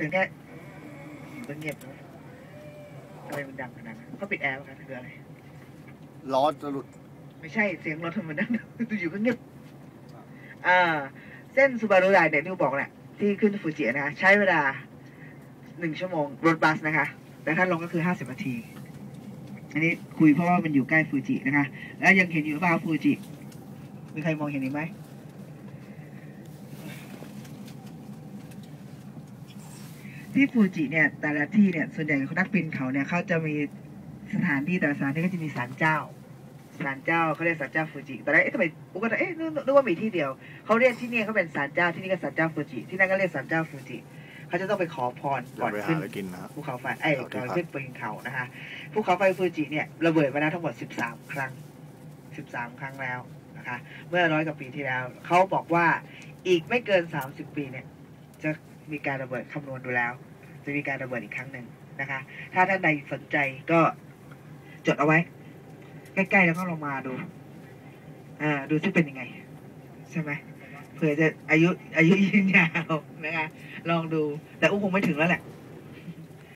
ถึงแค่อยู่ก็เงียบเลยทำไมมันดังขนาดนั้นเขาปิดแอร์ป่ะคะคืออะไร ล้อจะหลุด ไม่ใช่เสียงรถทำไมมันดังอยู่ก็เงียบอ่า เส้นซูบารุไดเนี่ยที่บอกแหละที่ขึ้นฟูจินะคะใช้เวลาหนึ่งชั่วโมงรถบัสนะคะ แต่ถ้าลงก็คือห้าสิบนาที อันนี้คุยเพราะว่ามันอยู่ใกล้ฟูจินะคะ แล้วยังเห็นอยู่หรือเปล่าฟูจิ มีใครมองเห็นอีกไหม ที่ฟูจิเนี่ยแต่ละที่เนี่ยส่วนใหญ่นักปีนเขาเนี่ยเขาจะมีสถานที่แต่ละสถานที่ก็จะมีศาลเจ้าศาลเจ้าเขาเรียกศาลเจ้าฟูจิตอนแรกเอ๊ะทำไมอุกก็เอ๊ะนึกนึกว่ามีที่เดียวเขาเรียกที่นี่เขาเป็นศาลเจ้าที่นี่ก็ศาลเจ้าฟูจิที่นั่นก็เรียกศาลเจ้าฟูจิเขาจะต้องไปขอพรเดี๋ก่ยอวนไปหาขึ้นอะไรกินนะฮะภูเขาไฟไอ้ยเอาที่ก่อนพักขึ้นปีนเขานะคะภูเขาไฟฟูจิเนี่ยระเบิดมาแล้วทั้งหมด 13 ครั้ง 13 ครั้งแล้วนะคะ เมื่อร้อยกว่าปีที่แล้วเขาบอกว่าอีกไม่เกิน 30 ปีเนี่ยจะ มีการระเบิดคำนวณดูแล้ว จะมีการระเบิดอีกครั้งหนึ่งนะคะ ถ้าท่านใดสนใจก็จดเอาไว้ ใกล้ๆแล้วก็ลองมาดู อ่า ดูที่เป็นยังไง ใช่ไหมเผื่อจะอายุอายุยืนยาวนะคะ ลองดู แต่อุ้คงไม่ถึงแล้วแหละ